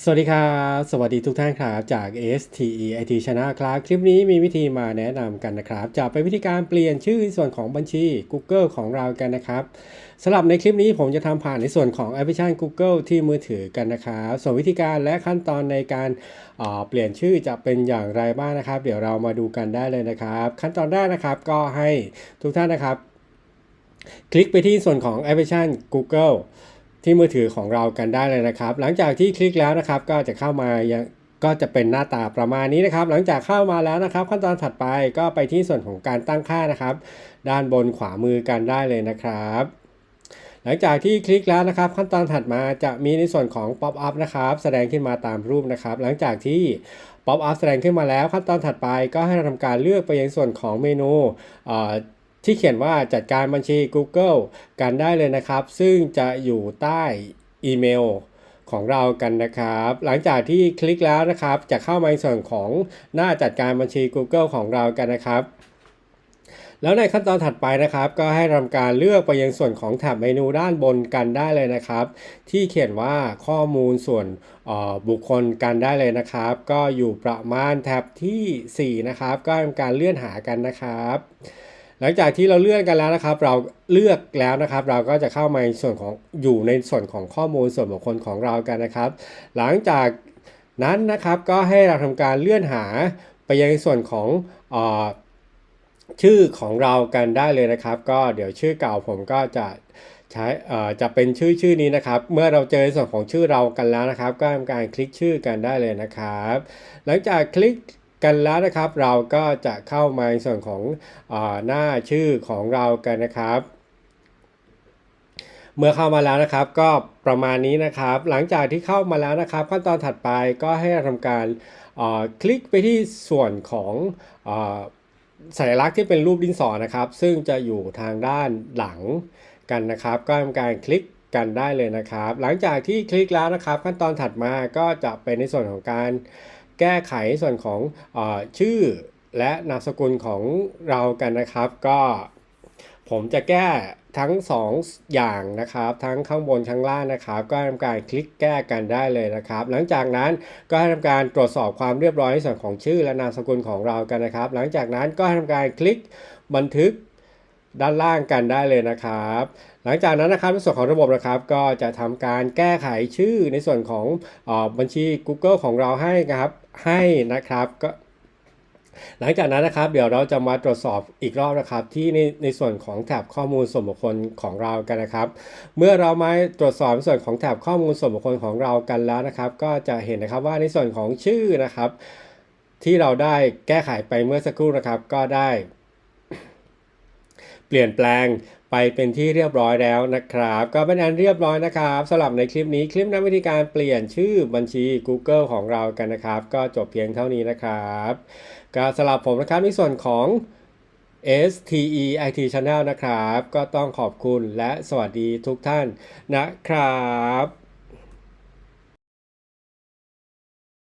สวัสดีครับสวัสดีทุกท่านครับจาก STE IT Channel ครับ คลิปนี้มีวิธีมาแนะนำกันนะครับ จะเป็นวิธีการเปลี่ยนชื่อส่วนของบัญชี Google ของเรากันนะครับสำหรับในคลิปนี้ผมจะทำผ่านในส่วนของแอปพลิเคชัน Google ที่มือถือกันนะครับ ส่วนวิธีการและขั้นตอนในการเเปลี่ยนชื่อจะเป็นอย่างไรบ้างนะครับ เดี๋ยวเรามาดูกันได้เลยนะครับ ขั้นตอนแรกนะครับก็ให้ทุกท่านนะครับ คลิกไปที่ส่วนของแอปพลิเคชัน Google ที่มือถือของเรากันได้เลยนะครับ หลังจากที่คลิกแล้วนะครับก็จะเข้ามายังก็จะเป็นหน้าตาประมาณนี้นะครับ หลังจากเข้ามาแล้วนะครับ ขั้นตอนถัดไปก็ไปที่ส่วนของการตั้งค่านะครับ ด้านบนขวามือกันได้เลยนะครับ หลังจากที่คลิกแล้วนะครับ ขั้นตอนถัดมาจะมีในส่วนของ pop up นะครับ แสดงขึ้นมาตามรูปนะครับ หลังจากที่ pop up แสดงขึ้นมาแล้ว ขั้นตอนถัดไปก็ให้เราทำการเลือกไปยังส่วนของเมนู ที่เขียนว่าจัดการบัญชี Google กันได้เลยนะครับ ซึ่งจะอยู่ใต้อีเมลของเรากันนะครับ หลังจากที่คลิกแล้วนะครับ จะเข้ามาในส่วนของหน้าจัดการบัญชี Google ของเรากันนะครับ แล้วในขั้นตอนถัดไปนะครับ ก็ให้ทำการเลือกไปยังส่วนของแถบเมนูด้านบนกันได้เลยนะครับ ที่เขียนว่าข้อมูลส่วนบุคคลกันได้เลยนะครับ ก็อยู่ประมาณแถบที่ 4 นะครับ ก็ทำการเลื่อนหากันนะครับ หลังจากที่เราเลื่อนกันแล้วนะครับ เราเลือกแล้วนะครับ เราก็จะเข้ามาในส่วนของอยู่ในส่วนของข้อมูลส่วนบุคคลของเรากันนะครับ หลังจากนั้นนะครับก็ให้เราทำการเลื่อนหาไปยังส่วนของอชื่อของเรากันได้เลยนะครับ ก็เดี๋ยวชื่อเก่าผมก็จะใช้จะเป็นชื่อชื่อนี้นะครับ เมื่อเราเจอส่วนของชื่อเรากันแล้วนะครับ ก็ทำการคลิกชื่อกันได้เลยนะครับ หลังจากคลิก กันแล้วนะครับ เราก็จะเข้ามาในส่วนของอหน้าชื่อของเรากันนะครับเมื่อเข้ามาแล้วนะครับก็ประมาณนี้นะครับ หลังจากที่เข้ามาแล้วนะครับขั้นตอนถัดไปก็ให้ทำการคลิกไปที่ส่วนของสัญลักษณ์ที่เป็นรูปดินสอนะครับ ซึ่งจะอยู่ทางด้านหลังกันนะครับ ก็ทำการคลิกกันได้เลยนะครับ หลังจากที่คลิกแล้วนะครับ ขั้นตอนถัดมาก็จะเป็นในส่วนของการ แก้ไขส่วนของอชื่อและนามสกุลของเรากันนะครับ ก็ผมจะแก้ทั้ง2ออย่างนะครับ ทั้งข้างบนข้างล่างนะครับ ก็ทำการคลิกแก้กันได้เลยนะครับ หลังจากนั้นก็ทำการตรวจสอบความเรียบร้อยในส่วนของชื่อและนามสกุลของเรากันนะครับ หลังจากนั้นก็ทำการคลิกบันทึก ด้านล่างกันได้เลยนะครับ หลังจากนั้นนะครับในส่วนของระบบนะครับ ก็จะทำการแก้ไขชื่อในส่วนของอบัญชี Google ของเราให้นะครับให้นะครับก็หลังจากนั้นนะครับเดี๋ยวเราจะมาตรวจสอบอีกรอบนะครับที่ในในส่วนของแถบข้อมูลส่วนบุคคลของเรากันนะครับ เมื่อเรามาตรวจสอบในส่วนของแถบข้อมูลส่วนบุคคลของเรากันแล้วนะครับ ก็จะเห็นนะครับว่าในส่วนของชื่อนะครับ ที่เราได้แก้ไขไปเมื่อสักครู่นะครับ ก็ได้ เปลี่ยนแปลงไปเป็นที่เรียบร้อยแล้วนะครับ ก็เป็นอันเรียบร้อยนะครับสำหรับในคลิปนี้คลิปน้ำวิธีการเปลี่ยนชื่อบัญชี Google ของเรากันนะครับ ก็จบเพียงเท่านี้นะครับก็สำหรับผมนะครับในส่วนของ STE IT Channel นะครับ ก็ต้องขอบคุณและสวัสดีทุกท่านนะครับ